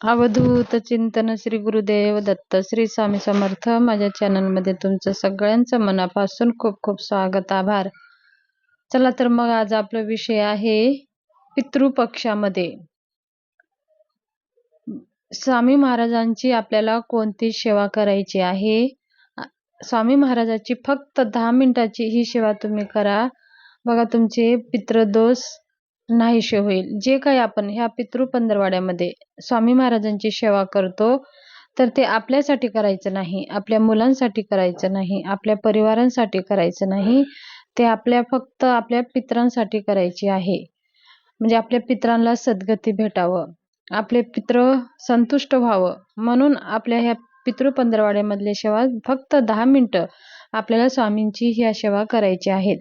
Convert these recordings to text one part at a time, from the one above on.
अवधूत चिंतन श्री गुरुदेव दत्त श्री स्वामी समर्थ. माझ्या चॅनलमध्ये तुमचं सगळ्यांचं मनापासून खूप खूप स्वागत आभार. चला तर मग आज आपला विषय आहे पितृपक्षामध्ये. स्वामी महाराजांची आपल्याला कोणती सेवा करायची आहे? स्वामी महाराजांची फक्त दहा मिनिटाची ही सेवा तुम्ही करा. बघा तुमचे पितृदोष नाहीशे होईल. जे काही आपण ह्या पितृ पंधरवाड्यामध्ये स्वामी महाराजांची सेवा करतो तर ते आपल्यासाठी करायचं नाही आपल्या मुलांसाठी करायचं नाही आपल्या परिवारांसाठी करायचं नाही. ते आपल्या फक्त आपल्या पित्रांसाठी करायची आहे. म्हणजे आपल्या पित्रांना सद्गती भेटावं आपले पित्र संतुष्ट व्हावं. म्हणून आपल्या ह्या पितृ पंधरवाड्यामधल्या सेवा फक्त दहा मिनटं आपल्याला स्वामींची ह्या सेवा करायची आहेत.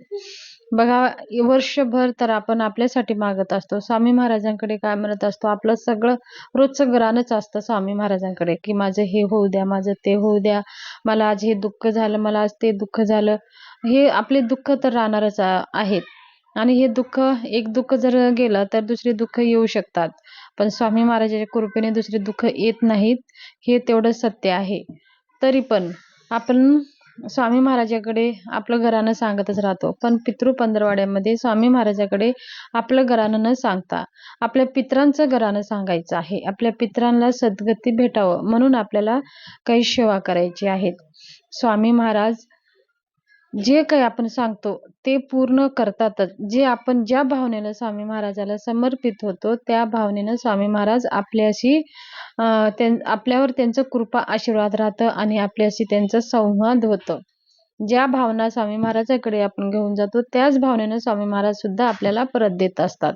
बघा वर्षभर तर आपण आपल्यासाठी मागत असतो. स्वामी महाराजांकडे काय म्हणत असतो? आपलं सगळं रोजचं ग्रानच असतं स्वामी महाराजांकडे की माझं हे होऊ द्या माझं ते होऊ द्या. मला आज हे दुःख झालं मला आज ते दुःख झालं. हे आपले दुःख तर राहणारच आहेत. आणि हे दुःख एक दुःख जर गेलं तर दुसरे दुःख येऊ शकतात. पण स्वामी महाराजाच्या कृपेने दुसरे दुःख येत नाहीत. हे तेवढं सत्य आहे. तरी पण आपण स्वामी महाराजाकडे आपलं घरानं सांगतच राहतो. पण पितृ पंधरवाड्यामध्ये स्वामी महाराजाकडे आपलं घरानं न सांगता आपल्या पित्रांचं घरानं सांगायचं आहे. आपल्या पित्रांना सद्गती भेटावं म्हणून आपल्याला काही सेवा करायची आहेत. स्वामी महाराज जे काही आपण सांगतो ते पूर्ण करतातच. जे आपण ज्या भावनेनं स्वामी महाराजाला समर्पित होतो त्या भावनेनं स्वामी महाराज आपल्याशी आपल्यावर त्यांचं कृपा आशीर्वाद राहतं आणि आपल्याशी त्यांचा संवाद होतं. ज्या भावना स्वामी महाराजाकडे आपण घेऊन जातो त्याच भावनेनं स्वामी महाराज सुद्धा आपल्याला परत देत असतात.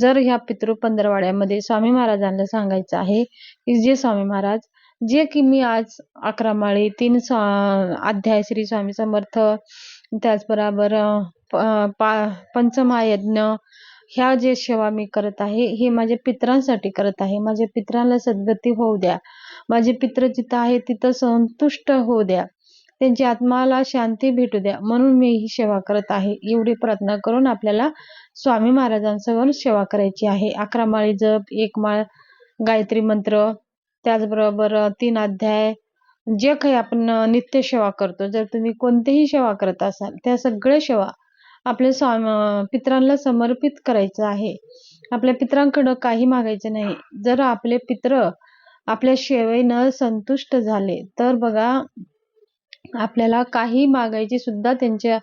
जर ह्या पितृ पंधरवाड्यामध्ये स्वामी महाराजांना सांगायचं आहे की जे स्वामी महाराज जे की मी आज अकरा माळी तीन अध्याय श्री स्वामी समर्थ त्याचबरोबर पा पंचमहायज्ञ ह्या जे सेवा मी करत आहे हे माझ्या पित्रांसाठी करत आहे. माझ्या पित्रांना सद्गती होऊ द्या. माझे पित्र जिथं आहे तिथं संतुष्ट होऊ द्या. त्यांची आत्माला शांती भेटू द्या. म्हणून मी ही सेवा करत आहे. एवढी प्रार्थना करून आपल्याला स्वामी महाराजांसमोर सेवा करायची आहे. अकरा माळी जप एक माळ गायत्री मंत्र त्याचबरोबर तीन अध्याय जे काही आपण नित्य सेवा करतो जर तुम्ही कोणतीही सेवा करत असाल त्या सगळ्या सेवा आपल्या स्वाम पित्रांना समर्पित करायचं आहे. आपल्या पित्रांकडं काही मागायचं नाही. जर आपले पित्र आपल्या सेवेनं संतुष्ट झाले तर बघा आपल्याला काही मागायची सुद्धा त्यांच्या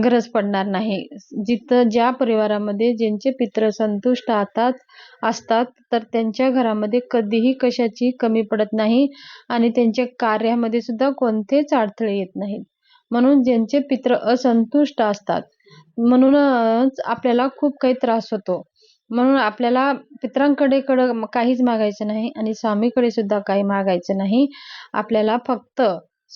गरज पडणार नाही. जिथं ज्या परिवारामध्ये ज्यांचे पित्र संतुष्ट आतात असतात तर त्यांच्या घरामध्ये कधीही कशाची कमी पडत नाही आणि त्यांच्या कार्यामध्ये सुद्धा कोणतेच अडथळे येत नाहीत. म्हणून ज्यांचे पित्र असंतुष्ट असतात म्हणूनच आपल्याला खूप काही त्रास होतो. म्हणून आपल्याला पित्रांकडे कडं काहीच मागायचं नाही आणि स्वामीकडे सुद्धा काही मागायचं नाही. आपल्याला फक्त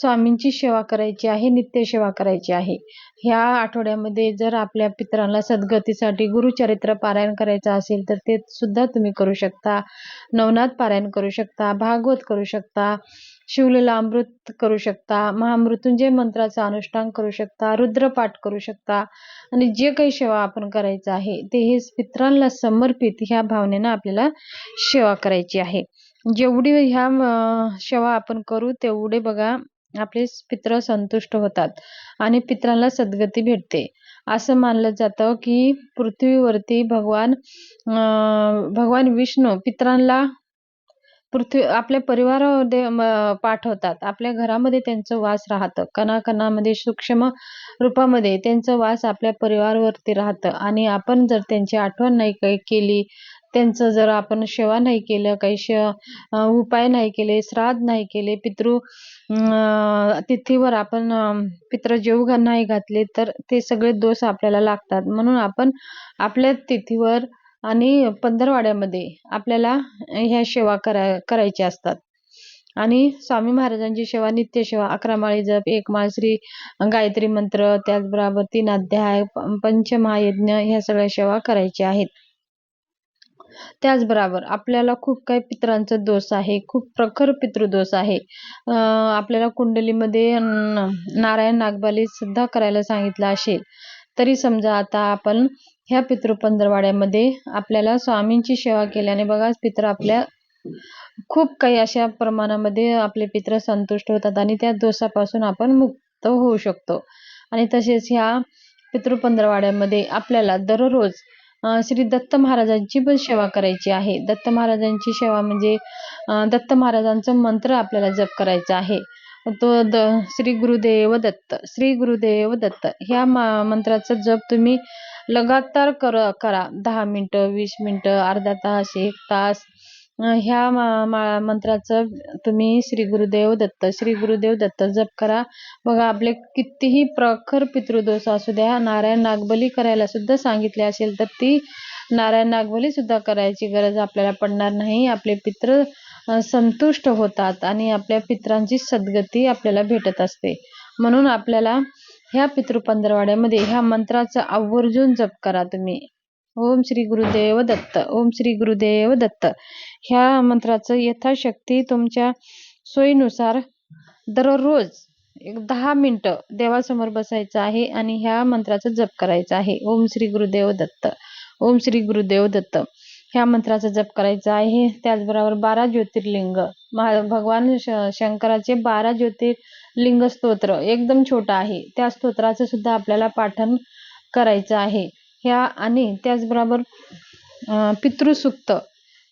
स्वामींची सेवा करायची आहे नित्य सेवा करायची आहे. ह्या आठवड्यामध्ये जर आपल्या पित्रांना सद्गतीसाठी गुरुचरित्र पारायण करायचं असेल तर ते सुद्धा तुम्ही करू शकता. नवनाथ पारायण करू शकता भागवत करू शकता शिवलेला अमृत करू शकता महामृत्युंजय मंत्राचा अनुष्ठान करू शकता रुद्रपाठ करू शकता. आणि जे काही सेवा आपण करायचं आहे ते हे पित्रांना समर्पित ह्या भावनेनं आपल्याला सेवा करायची आहे. जेवढी ह्या सेवा आपण करू तेवढे बघा आपले पित्र संतुष्ट होतात आणि पित्रांना सद्गती भेटते. असं मानलं जातं की पृथ्वीवरती भगवान भगवान विष्णू पित्रांना पृथ्वी आपल्या परिवारामध्ये पाठवतात. आपल्या घरामध्ये त्यांचं वास राहतं. कणाकणामध्ये सूक्ष्म रूपामध्ये त्यांचं वास आपल्या परिवारावरती राहतं. आणि आपण जर त्यांची आठवण नाही काही केली त्यांचं जर आपण सेवा नाही केलं काही श उपाय नाही केले श्राद्ध नाही केले पितृ तिथीवर आपण पित्र जेवू नाही घातले तर ते सगळे दोष आपल्याला लागतात. म्हणून आपण आपल्या तिथीवर आणि पंधरवाड्यामध्ये आपल्याला ह्या सेवा करा करायच्या असतात. आणि स्वामी महाराजांची सेवा नित्य सेवा अकरा माळी जप एक माळ श्री गायत्री मंत्र त्याचबरोबर तीन अध्याय पंचमहायज्ञ ह्या सगळ्या सेवा करायच्या आहेत. त्याचबरोबर आपल्याला खूप काही पित्रांचा दोष आहे खूप प्रखर पितृदोष आहे. आपल्याला कुंडलीमध्ये नारायण नागबाली सुद्धा करायला सांगितलं असेल. तरी समजा आता आपण ह्या पितृ पंधरवाड्यामध्ये आपल्याला स्वामींची सेवा केल्याने बघा पित्र आपल्या खूप काही अशा प्रमाणामध्ये आपले पित्र संतुष्ट होतात आणि त्या दोषापासून आपण मुक्त होऊ शकतो. आणि तसेच ह्या पितृपंधरवाड्यामध्ये आपल्याला दररोज श्री दत्त महाराजांची पण सेवा करायची आहे. दत्त महाराजांची सेवा म्हणजे दत्त महाराजांचा मंत्र आपल्याला जप करायचा आहे. तो द श्री गुरुदेव दत्त श्री गुरुदेव दत्त ह्या मंत्राचा जप तुम्ही लगातार कर करा. दहा मिनटं वीस मिनटं अर्धा तास एक तास ह्या मा- मा- मंत्राचं तुम्ही श्री गुरुदेव दत्त श्री गुरुदेव दत्त जप करा. बघा आपले कितीही प्रखर पितृदोष असू द्या नारायण नागबली करायला सुद्धा सांगितले असेल तर ती नारायण नागबली सुद्धा करायची गरज आपल्याला पडणार नाही. आपले पित्र संतुष्ट होतात आणि आपल्या पित्रांची सद्गती आपल्याला भेटत असते. म्हणून आपल्याला ह्या पितृपंधरवाड्यामध्ये ह्या मंत्राचा आवर्जून जप करा तुम्ही. ओम श्री गुरुदेव दत्त ओम श्री गुरुदेव दत्त. ह्या मंत्राचं यथाशक्ती तुमच्या सोयीनुसार दररोज एक दहा मिनटं देवासमोर बसायचं आहे आणि ह्या मंत्राचा जप करायचा आहे. ओम श्री गुरुदेव दत्त. ओम श्री गुरुदेव दत्त. ह्या मंत्राचा जप करायचा आहे. त्याचबरोबर बारा ज्योतिर्लिंग. महा भगवान श शंकराचे बारा ज्योतिर्लिंग स्तोत्र एकदम छोटं आहे. त्या स्तोत्राचं सुद्धा आपल्याला पाठन करायचं आहे. ह्या आणि त्याचबरोबर पितृसुक्त पितृसूक्त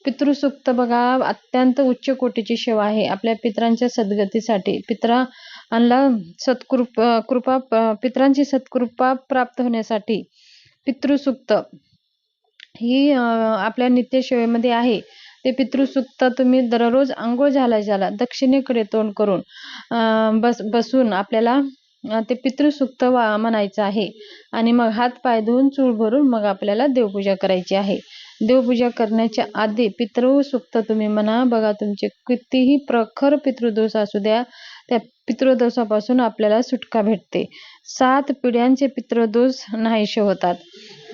पितृसूक्त बघा अत्यंत उच्च कोटीची सेवा आहे. आपल्या पित्रांच्या सद्गतीसाठी पित्रांना सत्कृप कृपा पित्रांची सत्कृपा प्राप्त होण्यासाठी पितृसूक्त ही आपल्या आपल्या नित्यसेवेमध्ये आहे. ते पितृसूक्त तुम्ही दररोज आंघोळ झाला झाला दक्षिणेकडे तोंड करून अं, बस बसून आपल्याला ते पितृसूक्त वा म्हणायचं आहे. आणि मग हात पाय धुवून चूळ भरून मग आपल्याला देवपूजा करायची आहे. देवपूजा करण्याच्या आधी पितृसूक्त तुम्ही म्हणा बघा तुमचे कितीही प्रखर पितृदोष असू द्या त्या पितृदोषापासून आपल्याला सुटका भेटते. सात पिढ्यांचे पितृदोष नाहीसे होतात.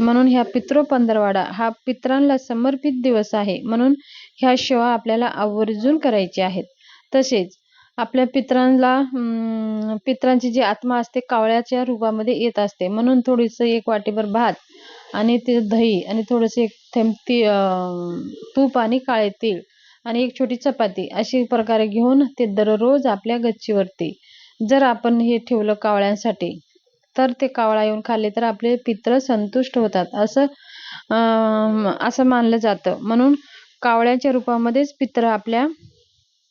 म्हणून ह्या पितृ पंधरवाडा हा पित्रांना समर्पित दिवस आहे. म्हणून ह्या सेवा आपल्याला आवर्जून करायची आहेत. तसेच आपल्या पित्रांना पित्रांची जी आत्मा असते कावळ्याच्या रूपामध्ये येत असते. म्हणून थोडीसं एक वाटीभर भात आणि ते दही आणि थोडंसं एक थेंब ती तूप आणि काळे तीळ आणि एक छोटी चपाती अशी प्रकारे घेऊन ते दररोज आपल्या गच्चीवरती. जर आपण हे ठेवलं कावळ्यांसाठी तर ते कावळा येऊन खाल्ले तर आपले पित्र संतुष्ट होतात. असं असं मानलं जातं. म्हणून कावळ्याच्या रूपामध्येच पित्र आपल्या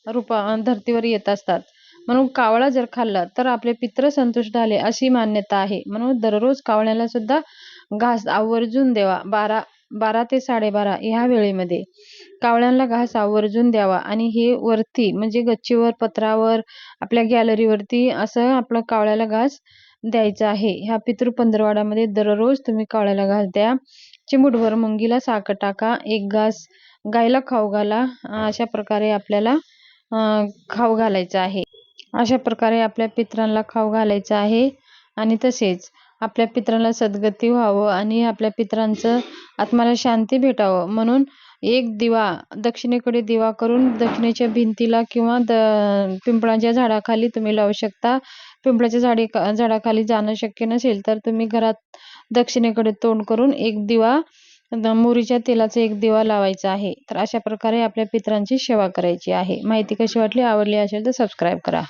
रूपा धर्तीवर येत असतात. म्हणून कावळा जर खाल्ला तर आपले पित्र संतुष्ट झाले अशी मान्यता आहे. म्हणून दररोज कावळ्याला सुद्धा घास आवर्जून द्यावा. बारा बारा ते साडेबारा ह्या वेळेमध्ये कावळ्यांना घास आवर्जून द्यावा आणि हे वरती म्हणजे गच्चीवर पत्रावर आपल्या गॅलरीवरती असं आपलं कावळ्याला घास द्यायचा आहे. ह्या पितृ पंधरवाड्यामध्ये दररोज तुम्ही कावळ्याला घास द्या. चिमुटभर मुंगीला साखर टाका. एक घास गायला खाऊ घाला. अशा प्रकारे आपल्याला अं, खाऊ घालायचं आहे. अशा प्रकारे आपल्या पित्रांना खाऊ घालायचं आहे. आणि तसेच आपल्या पित्रांना सद्गती व्हावं आणि आपल्या पित्रांचं आत्म्याला शांती भेटावं. म्हणून एक दिवा दक्षिणेकडे दिवा करून दक्षिणेच्या भिंतीला किंवा द पिंपळाच्या झाडाखाली तुम्ही लावू शकता. पिंपळाच्या झाडी झाडाखाली जाणं शक्य नसेल तर तुम्ही घरात दक्षिणेकडे तोंड करून एक दिवा द- मोहरीच्या तेलाचा एक दिवा लावायचा आहे. तर अशा प्रकारे आपल्या पित्रांची सेवा करायची आहे. माहिती कशी वाटली आवडली असेल तर सबस्क्राईब करा.